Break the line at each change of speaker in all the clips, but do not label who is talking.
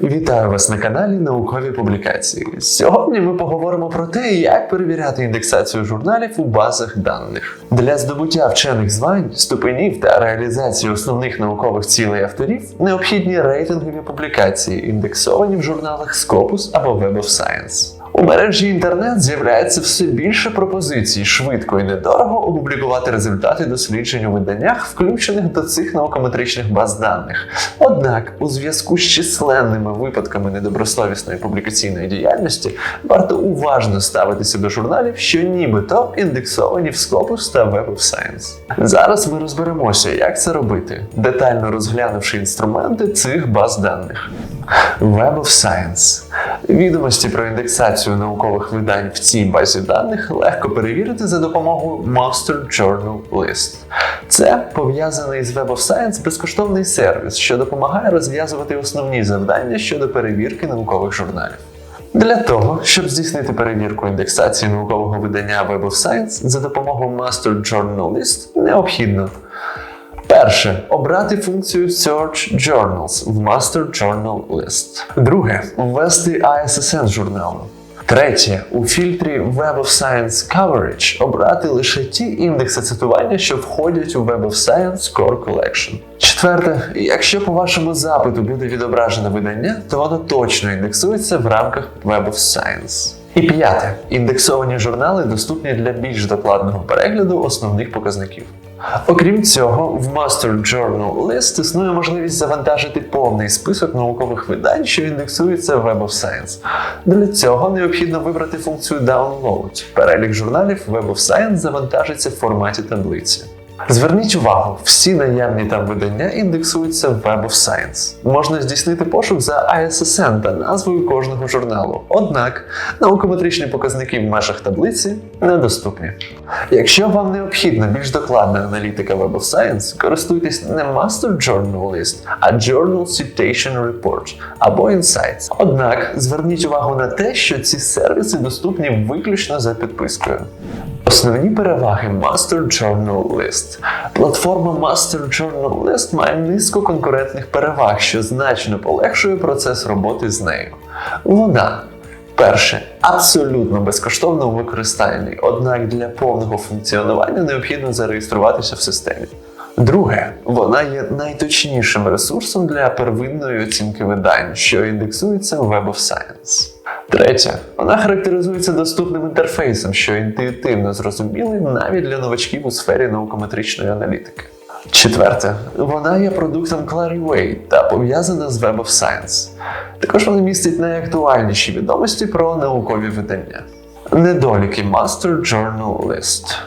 Вітаю вас на каналі Наукові публікації. Сьогодні ми поговоримо про те, як перевіряти індексацію журналів у базах даних. Для здобуття вчених звань, ступенів та реалізації основних наукових цілей авторів необхідні рейтингові публікації, індексовані в журналах Scopus або Web of Science. У мережі інтернет з'являється все більше пропозицій швидко і недорого опублікувати результати досліджень у виданнях, включених до цих наукометричних баз даних. Однак, у зв'язку з численними випадками недобросовісної публікаційної діяльності варто уважно ставитися до журналів, що нібито індексовані в Scopus та Web of Science. Зараз ми розберемося, як це робити, детально розглянувши інструменти цих баз даних. Web of Science. Відомості про індексацію наукових видань в цій базі даних легко перевірити за допомогою Master Journal List. Це пов'язаний з Web of Science безкоштовний сервіс, що допомагає розв'язувати основні завдання щодо перевірки наукових журналів. Для того, щоб здійснити перевірку індексації наукового видання Web of Science за допомогою Master Journal List необхідно Перше обрати функцію Search Journals в Master Journal List. Друге ввести ISSN журналу. Третє, у фільтрі Web of Science Coverage обрати лише ті індекси цитування, що входять у Web of Science Core Collection. Четверте, якщо по вашому запиту буде відображено видання, то воно точно індексується в рамках Web of Science. І п'яте, індексовані журнали доступні для більш докладного перегляду основних показників. Окрім цього, в Master Journal List існує можливість завантажити повний список наукових видань, що індексуються в Web of Science. Для цього необхідно вибрати функцію Download. Перелік журналів Web of Science завантажиться в форматі таблиці. Зверніть увагу, всі наявні там видання індексуються в Web of Science. Можна здійснити пошук за ISSN та назвою кожного журналу. Однак наукометричні показники в межах таблиці недоступні. Якщо вам необхідна більш докладна аналітика Web of Science, користуйтесь не Master Journal List, а Journal Citation Report або Insights. Однак зверніть увагу на те, що ці сервіси доступні виключно за підпискою. Основні переваги Master Journal List. Платформа Master Journal List має низку конкурентних переваг, що значно полегшує процес роботи з нею. Вона Перше, абсолютно безкоштовно у використанні, однак для повного функціонування необхідно зареєструватися в системі. Друге, вона є найточнішим ресурсом для первинної оцінки видань, що індексується в Web of Science. Третє, вона характеризується доступним інтерфейсом, що інтуїтивно зрозумілий навіть для новачків у сфері наукометричної аналітики. Четверте, вона є продуктом Clarivate та пов'язана з Web of Science. Також вона містить найактуальніші відомості про наукові видання. Недоліки Master Journal List.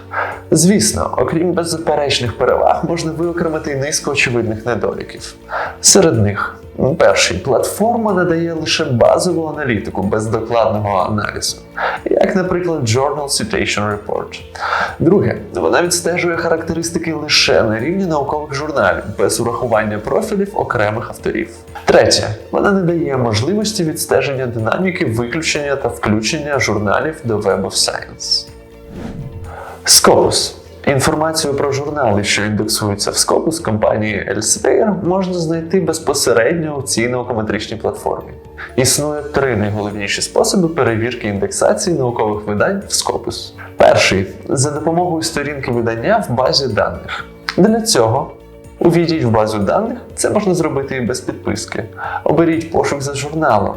Звісно, окрім беззаперечних переваг, можна виокремити й низку очевидних недоліків. Серед них, перший платформа надає лише базову аналітику без докладного аналізу, як, наприклад, Journal Citation Report. Друге, вона відстежує характеристики лише на рівні наукових журналів, без урахування профілів окремих авторів. Третє, вона не дає можливості відстеження динаміки виключення та включення журналів до Web of Science. Scopus. Інформацію про журнали, що індексуються в Scopus компанії Elsevier, можна знайти безпосередньо у цій наукометричній платформі. Існує три найголовніші способи перевірки індексації наукових видань в Scopus. Перший за допомогою сторінки видання в базі даних. Для цього увійдіть в базу даних, це можна зробити і без підписки. Оберіть пошук за журналом.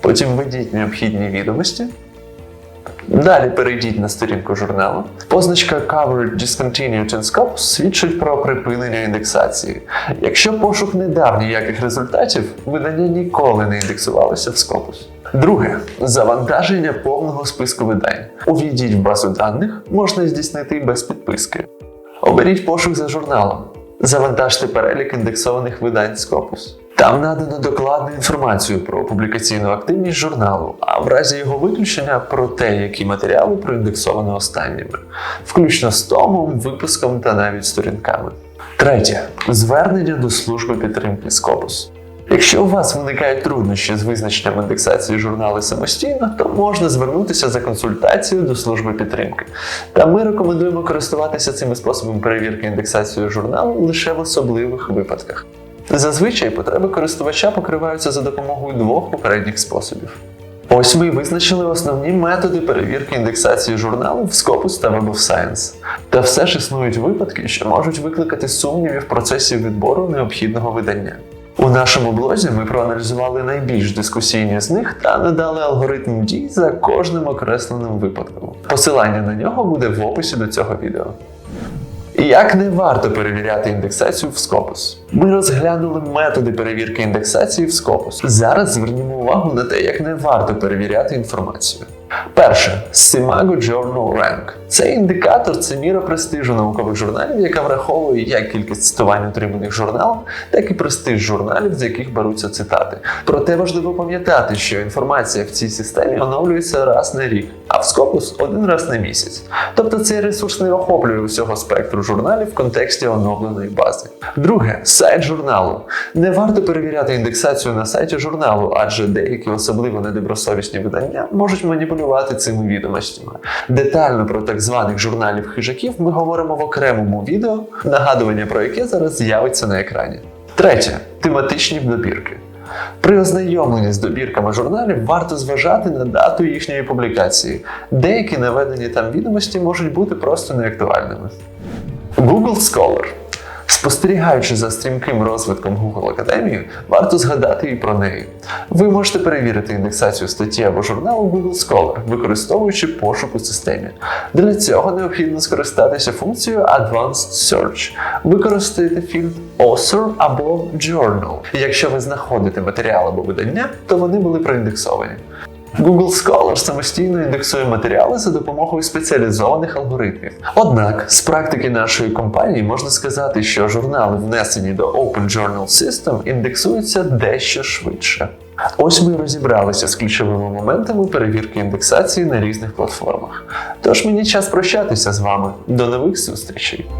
Потім введіть необхідні відомості. Далі перейдіть на сторінку журналу. Позначка Covered Discontinued in Scopus свідчить про припинення індексації. Якщо пошук не дав ніяких результатів, видання ніколи не індексувалося в Scopus. Друге завантаження повного списку видань. Увійдіть в базу даних, можна здійснити і без підписки. Оберіть пошук за журналом. Завантажте перелік індексованих видань Scopus. Там надано докладну інформацію про публікаційну активність журналу, а в разі його виключення про те, які матеріали проіндексовано останніми, включно з томом, випуском та навіть сторінками. Третє звернення до служби підтримки Scopus. Якщо у вас виникають труднощі з визначенням індексації журналу самостійно, то можна звернутися за консультацією до служби підтримки. Та ми рекомендуємо користуватися цими способами перевірки індексації журналу лише в особливих випадках. Зазвичай потреби користувача покриваються за допомогою двох попередніх способів. Ось ми і визначили основні методи перевірки індексації журналів в Scopus та Web of Science. Та все ж існують випадки, що можуть викликати сумніви в процесі відбору необхідного видання. У нашому блозі ми проаналізували найбільш дискусійні з них та надали алгоритм дій за кожним окресленим випадком. Посилання на нього буде в описі до цього відео. Як не варто перевіряти індексацію в Scopus? Ми розглянули методи перевірки індексації в Scopus. Зараз звернімо увагу на те, як не варто перевіряти інформацію. Перше Simago Journal Rank. Це індикатор, це міра престижу наукових журналів, яка враховує як кількість цитувань отриманих журналом, так і престиж журналів, з яких беруться цитати. Проте важливо пам'ятати, що інформація в цій системі оновлюється раз на рік, а в Scopus один раз на місяць. Тобто цей ресурс не охоплює усього спектру журналів в контексті оновленої бази. Друге сайт журналу. Не варто перевіряти індексацію на сайті журналу, адже деякі особливо недобросовісні видання можуть маніпулювати цими відомостями. Детально про так званих журналів хижаків ми говоримо в окремому відео, нагадування про яке зараз з'явиться на екрані. Третє тематичні добірки. При ознайомленні з добірками журналів варто зважати на дату їхньої публікації. Деякі наведені там відомості можуть бути просто неактуальними. Google Scholar. Спостерігаючи за стрімким розвитком Google Академії, варто згадати і про неї. Ви можете перевірити індексацію статті або журналу Google Scholar, використовуючи пошук у системі. Для цього необхідно скористатися функцією Advanced Search. Використайте фільд Author або Journal. Якщо ви знаходите матеріал або видання, то вони були проіндексовані. Google Scholar самостійно індексує матеріали за допомогою спеціалізованих алгоритмів. Однак, з практики нашої компанії можна сказати, що журнали, внесені до Open Journal System, індексуються дещо швидше. Ось ми розібралися з ключовими моментами перевірки індексації на різних платформах. Тож мені час прощатися з вами. До нових зустрічей!